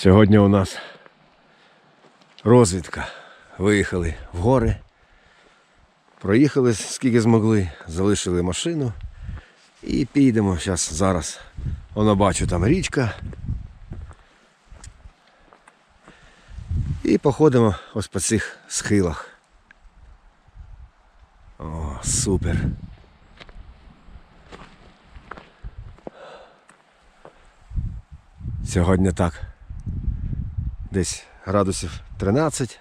Сьогодні у нас розвідка. Виїхали в гори. Проїхали скільки змогли, залишили машину і підемо зараз зараз. Воно бачу там річка. І походимо ось по цих схилах. О, супер. Сьогодні так. Десь градусів 13.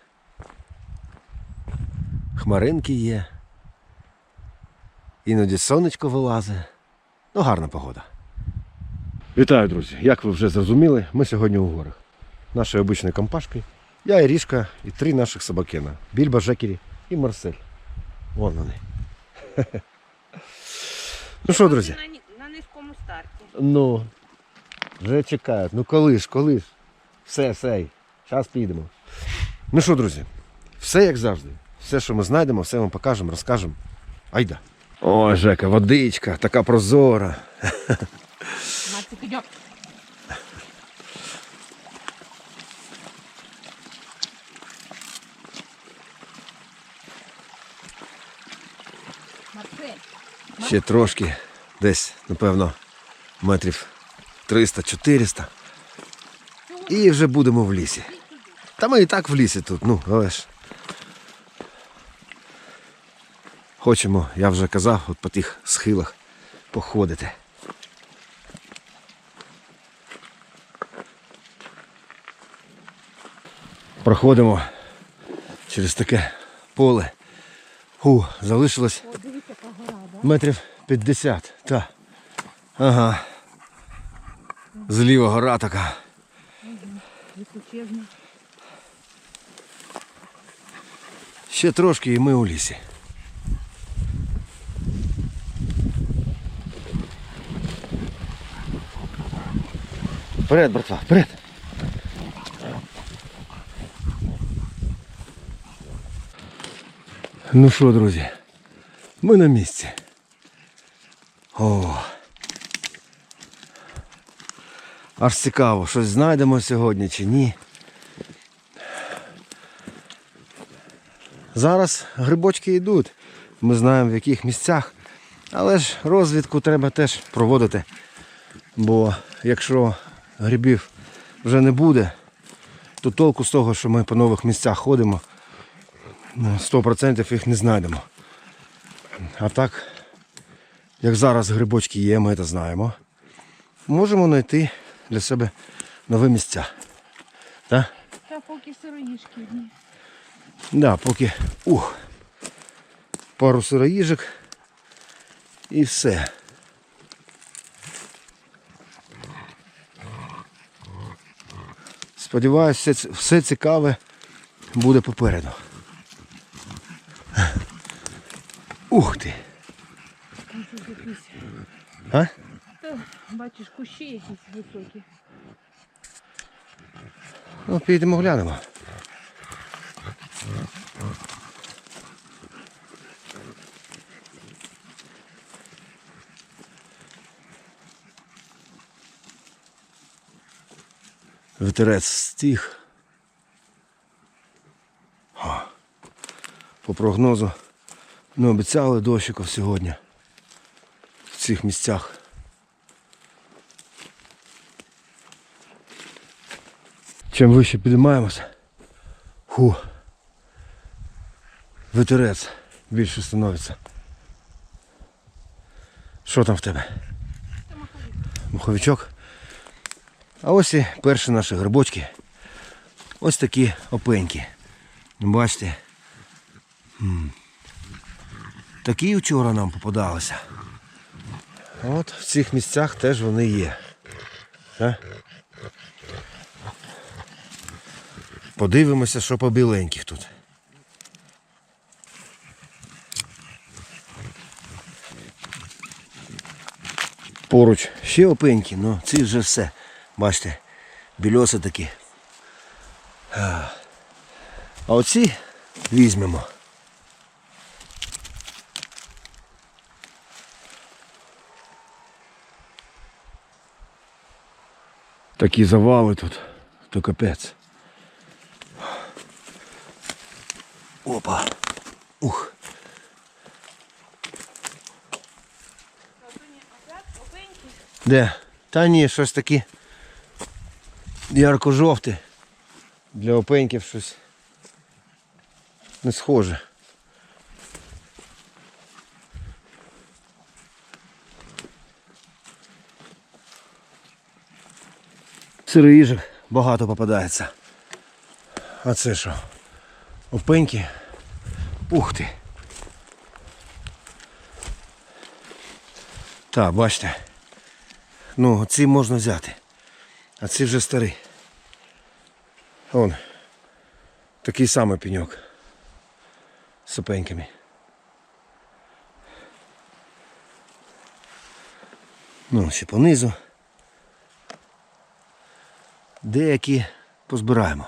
Хмаринки є. Іноді сонечко вилазить. Ну, гарна погода. Вітаю, друзі! Як ви вже зрозуміли, ми сьогодні у горах. Нашою обичною компашкою. Я Ірішка і три наших собакена. Більба, Жекері і Марсель. Вон вони. Ну що, друзі? На, на низькому старті. Ну, вже чекають. Ну коли ж, коли ж? Все, все. Зараз підемо. Ну що, друзі, все як завжди. Все, що ми знайдемо, все вам покажемо, розкажемо. Айда. О, Жека, водичка, така прозора. Ще трошки, десь, напевно, метрів 300-400. І вже будемо в лісі. Та ми і так в лісі тут, ну, але ж. Хочемо, я вже казав, от по тих схилах походити. Проходимо через таке поле. Фу, залишилось метрів 50. Та. Ага. Зліва гора така. Височезна. Ще трошки і ми у лісі. Вперед, братва, вперед. Ну що, друзі, ми на місці. О. Аж цікаво, щось знайдемо сьогодні чи ні. Зараз грибочки йдуть. Ми знаємо в яких місцях. Але ж розвідку треба теж проводити. Бо якщо грибів вже не буде, то толку з того, що ми по нових місцях ходимо, ну, 100% їх не знайдемо. А так, як зараз грибочки є, ми це знаємо. Можемо знайти для себе нові місця. Так? Та поки сироїшки. Да, поки ух, пару сироїжок і все. Сподіваюсь, все, цікаве буде попереду. Ух ти! А? Бачиш, кущі якісь високі. Ну, підемо глянемо. Вітерець стих. По прогнозу не обіцяли дощиків сьогодні в цих місцях. Чим вище підіймаємося, ху, вітерець більше становиться. Що там в тебе? Муховичок. А ось і перші наші грибочки. Ось такі опеньки. Бачите. Такі вчора нам попадалися. От в цих місцях теж вони є. Подивимося, що по біленьких тут. Поруч ще опеньки, ну ці вже все. Бачите, більоси такі. А а оці візьмемо. Такі завали тут. то капець. Опа. Ух. Де? Та ні, щось таке ярко-жовте. Для опеньків щось не схоже. Сироїжок багато попадається. А це що? Опеньки? Ух ти. Так, бачите. Ну, ці можна взяти. А ці вже старі. Вон. Такий самий пеньок. З опеньками. Ну, ще понизу. Деякі позбираємо.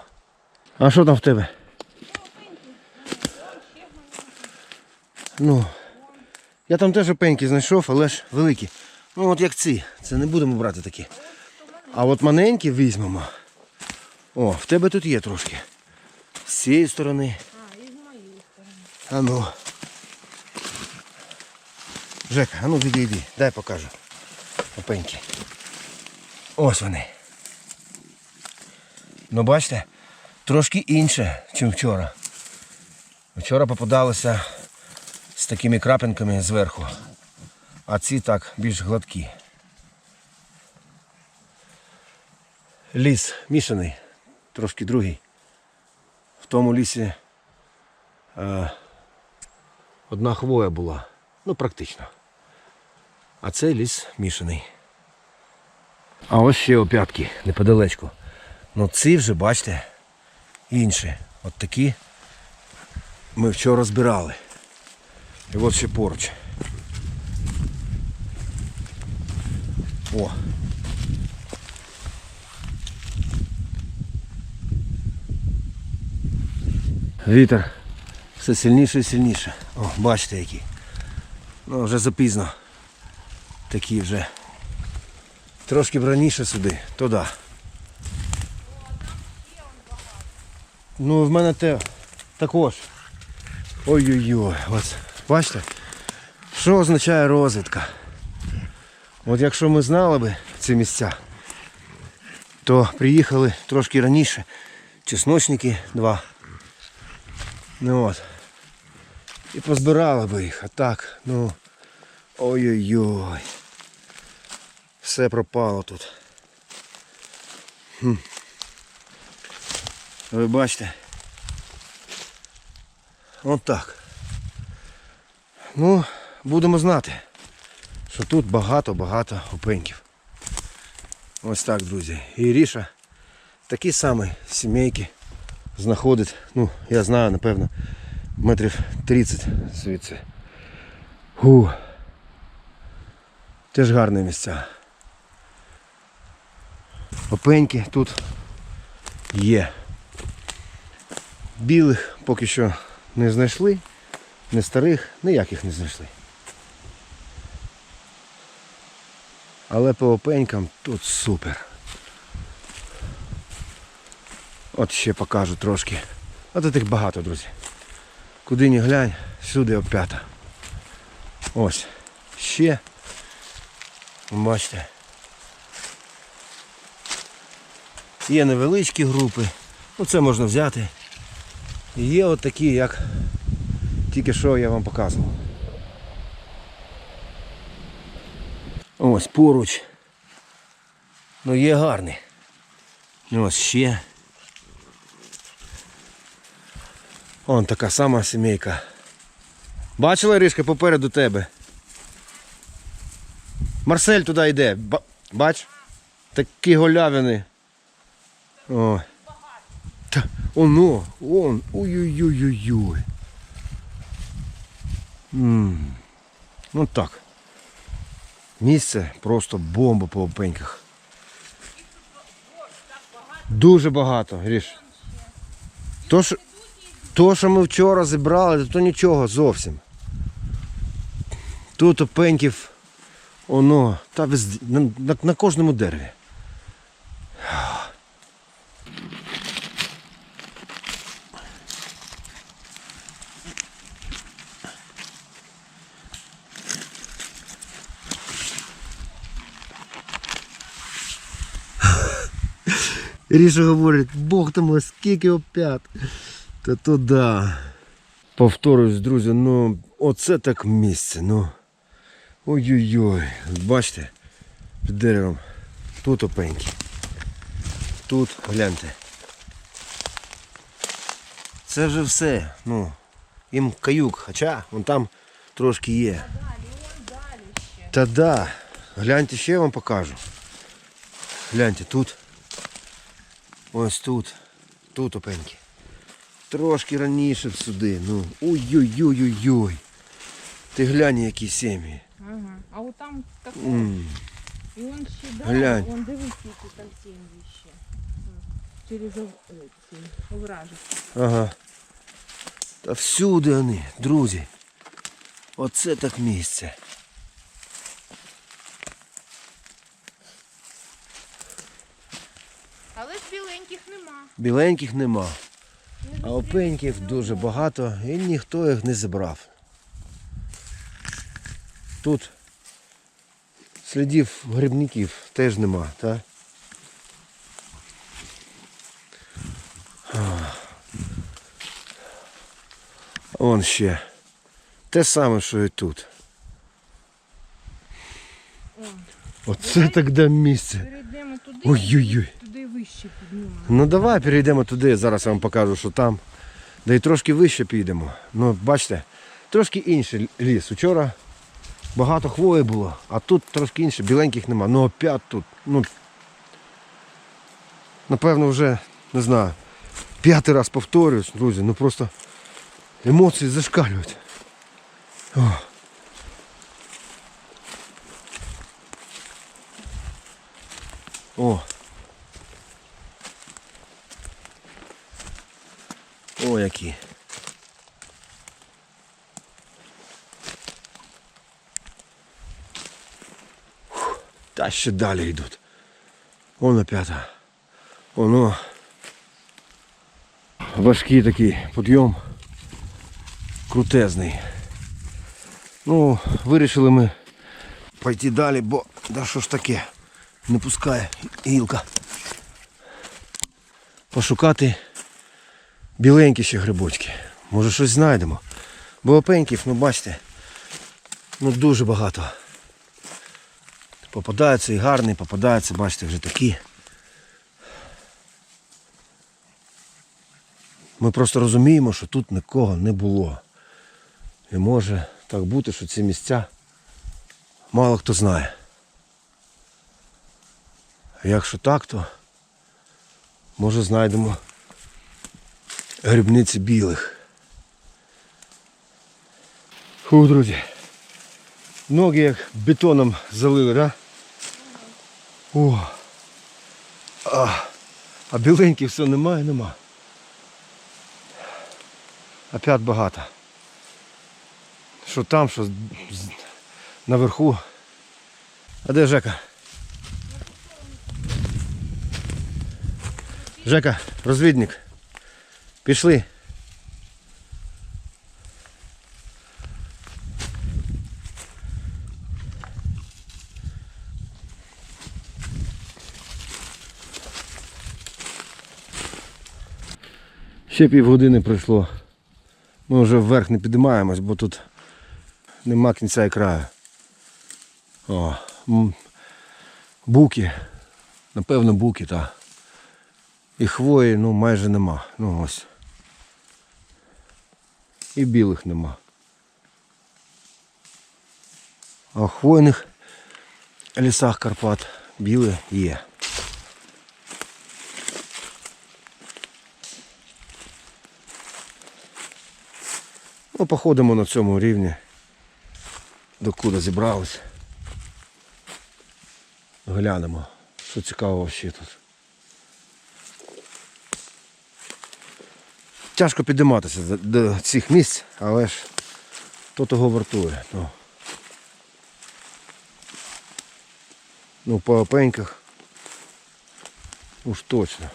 А що там в тебе? Ну, я там теж опеньки знайшов, але ж великі. Ну от як ці. Це не будемо брати такі. А от маленькі візьмемо. О, в тебе тут є трошки. З цієї сторони. А, і з моєї сторони. А ну. Жека, а ну відійди, дай покажу. Опеньки. Ось вони. Ну бачите, трошки інше, ніж вчора. Вчора попадалося з такими крапинками зверху, а ці так більш гладкі. Ліс мішаний, трошки другий. В тому лісі е, одна хвоя була. Ну, практично. А цей ліс мішаний. А ось ще опятки неподалечку. Ну ці вже, бачите, інші. От такі ми вчора збирали. І от ще поруч. О. Вітер все сильніше і сильніше. О, бачите які. Ну, вже запізно. Такі вже. Трошки б раніше сюди, то да. Ну, в мене те також. Ой-ой-ой. Ось. Бачите? Що означає розвідка? От якщо ми знали би ці місця, то приїхали трошки раніше. Чесночники два. Ну от. І позбирали би їх, а так, ну. Ой-ой-ой. Все пропало тут. Хм. Ви бачите? От так. Ну, будемо знати, що тут багато-багато опеньків. Ось так, друзі. І Ріша такі самі сімейки знаходить, ну, я знаю, напевно, метрів 30 звідси. Ху. Теж гарні місця. Опеньки тут є. Білих поки що не знайшли, не старих, ніяких не знайшли. Але по опенькам тут супер. От ще покажу трошки. А тут їх багато, друзі. Куди ні глянь, всюди опята. Ось. Ще. Бачите. Є невеличкі групи. Ну це можна взяти. І є от такі, як тільки що я вам показував. Ось поруч. Ну є гарні. Ось ще. Вон така сама сімейка. Бачила Ришка попереду тебе? Марсель туди йде. Бач? Такі голявини. О. Та, оно, он, ой-ой-ой-ой-ой. Ну так. Місце просто бомба по опеньках. Дуже багато, Гріш. То, що, то, що ми вчора зібрали, то нічого зовсім. Тут опеньків, оно, та на, на, на кожному дереві. Ріша говорить, Бог там скільки опят. Та то да. Повторюсь, друзі, ну оце так місце. Ну. Ой-ой-ой. Бачите, під деревом. Тут опеньки. Тут, гляньте. Це вже все. Ну, їм каюк, хоча вон там трошки є. Далі, вон далі ще. Та да. Гляньте, ще я вам покажу. Гляньте, тут. Ось тут. Тут опеньки. Трошки раніше сюди. Ну. Ой-ой-ой-ой-ой. Ти глянь, які сім'ї. Ага. А от там тако. М. І он ще далі. Глянь. Вон дивись, які там сім'ї ще. Через ов- овражі. Ага. Та всюди вони, друзі. Оце так місце. Але ж біленьких нема. Біленьких нема. А опеньків дуже багато і ніхто їх не забрав. Тут слідів грибників теж нема, так? Вон ще. Те саме, що і тут. Оце так де місце. перейдемо туди. Ой-ой-ой. Вище піднімемо. Ну давай перейдемо туди, зараз я вам покажу, що там. Да й трошки вище підемо. Ну, бачите, трошки інший ліс. Учора багато хвої було, а тут трошки інше, біленьких нема. Ну опять тут. Ну, напевно, вже не знаю. П'ятий раз повторююсь, друзі, ну просто емоції зашкалюють. О. О. О, які. Та ще далі йдуть. Воно п'ята. Воно. Важкий такий підйом. Крутезний. Ну, вирішили ми пойти далі, бо да що ж таке, не пускає гілка. Пошукати біленькі ще грибочки. Може щось знайдемо. Бо опеньків, ну бачите, ну дуже багато. Попадаються і гарні, попадаються, бачите, вже такі. Ми просто розуміємо, що тут нікого не було. І може так бути, що ці місця мало хто знає. А якщо так, то може знайдемо грибниці білих. Фу, друзі. Ноги як бетоном залили, да? О. А, а біленьких все немає, нема. Опять багато. Що там, що наверху. А де Жека? Жека, розвідник. Пішли. Ще півгодини пройшло. Ми вже вверх не підіймаємось, бо тут нема кінця і краю. О, буки. Напевно, буки, так. І хвої ну, майже нема. Ну ось. І білих нема. А в хвойних лісах Карпат біле є. Ну, походимо на цьому рівні. Докуди зібрались. Глянемо, що цікавого ще тут. Тяжко підійматися до, цих місць, але ж то того вартує. Ну, ну по опеньках уж точно.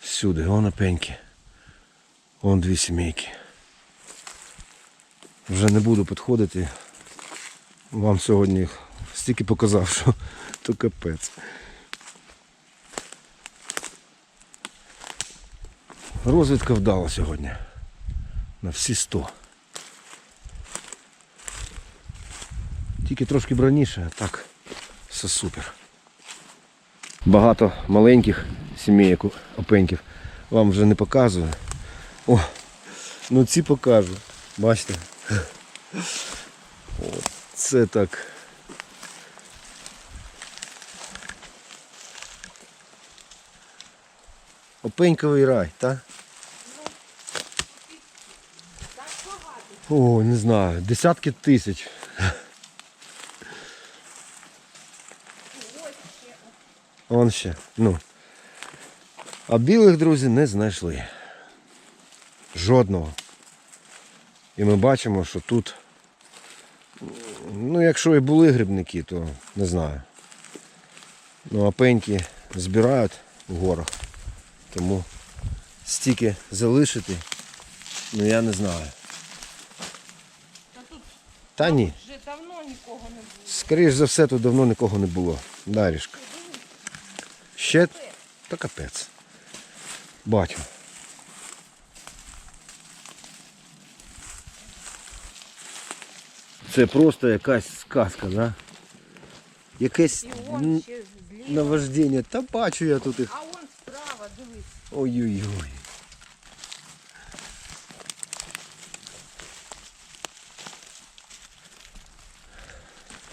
Всюди, вон опеньки. Вон дві сімейки. Вже не буду підходити. Вам сьогодні стільки показав, що то капець. Розвідка вдала сьогодні. На всі 100. Тільки трошки браніше, а так все супер. Багато маленьких сімейок опеньків вам вже не показую. О, ну ці покажу. Бачите? Це так. Опеньковий рай, так? О, не знаю, десятки тисяч. Вон ще. Ну. А білих, друзі, не знайшли. Жодного. І ми бачимо, що тут, ну якщо і були грибники, то не знаю. Ну а пеньки збирають в горах. Тому стільки залишити, ну я не знаю. Та тут Та ні. вже давно нікого не було. Скоріш за все, тут давно нікого не було. Дарішка. Ще то капець. Бачу. Це просто якась сказка, да? Якесь н- наваждення. Та бачу я тут їх. А он справа, дивись. Ой-ой-ой.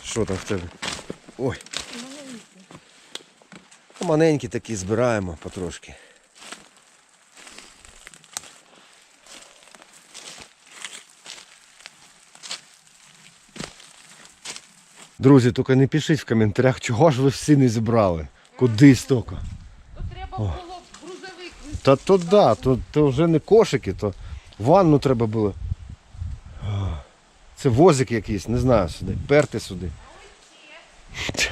Що там в тебе? Ой. Маленькі такі збираємо потрошки. Друзі, тільки не пишіть в коментарях, чого ж ви всі не зібрали. Куди стільки? То треба було б грузовик. Та то да, то, то вже не кошики, то ванну треба було. Це возик якийсь, не знаю сюди. Перти сюди.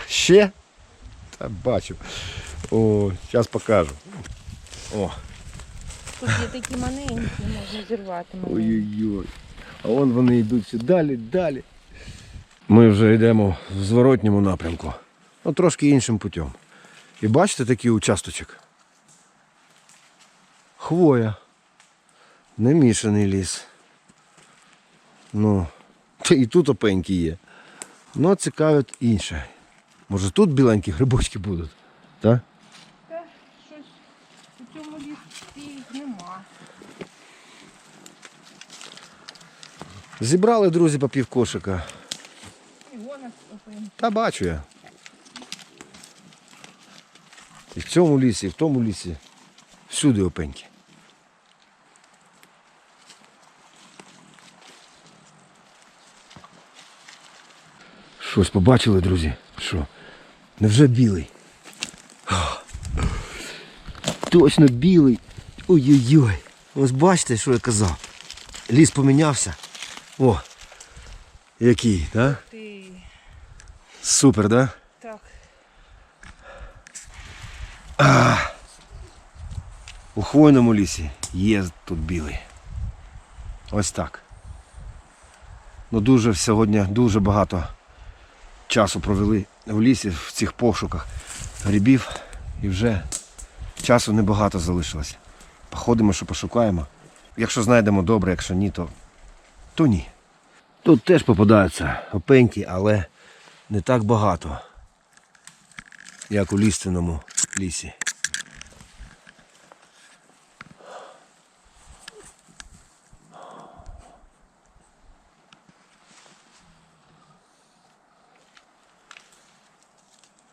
Ще? Та бачу. О, зараз покажу. О, Тут є такі маленькі, можна зірвати ой-ой-ой. А вон вони йдуть все далі, далі. Ми вже йдемо в зворотньому напрямку. Ну, трошки іншим путем. І бачите такий участочок? Хвоя. Не мішаний ліс. Ну, та і тут опеньки є. Ну, цікавить інше. Може тут біленькі грибочки будуть? Так? Та щось у цьому лісі нема. Зібрали, друзі, по пів кошика. Та бачу я. І в цьому лісі, і в тому лісі. Всюди опеньки. Щось побачили, друзі? Що? Невже білий? Точно білий. Ой-ой-ой. Ось бачите, що я казав. Ліс помінявся. О, який, так? Супер, да? так. У хвойному лісі є тут білий. Ось так. Ну дуже сьогодні дуже багато часу провели в лісі в цих пошуках грибів і вже часу небагато залишилось. Походимо, що пошукаємо. Якщо знайдемо добре, якщо ні, то, то ні. Тут теж попадаються опеньки, але не так багато, як у ліственному лісі.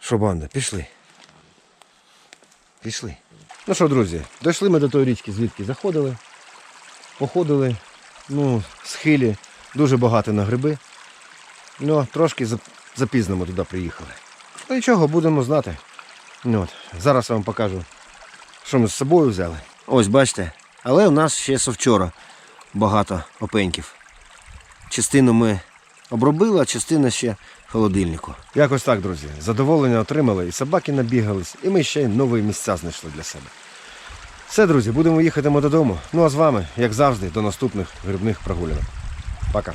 Що, банда, пішли. Пішли. Ну що, друзі, дійшли ми до тої річки, звідки заходили. Походили, ну, схилі, дуже багато на гриби. Ну, трошки запізно ми туди приїхали. Ну нічого, будемо знати. Ну, от, зараз я вам покажу, що ми з собою взяли. Ось бачите. Але у нас ще з вчора багато опеньків. Частину ми обробили, а частина ще в холодильнику. Якось так, друзі. Задоволення отримали, і собаки набігались, і ми ще й нові місця знайшли для себе. Все, друзі, будемо їхати додому. Ну а з вами, як завжди, до наступних грибних прогулянок. Пока.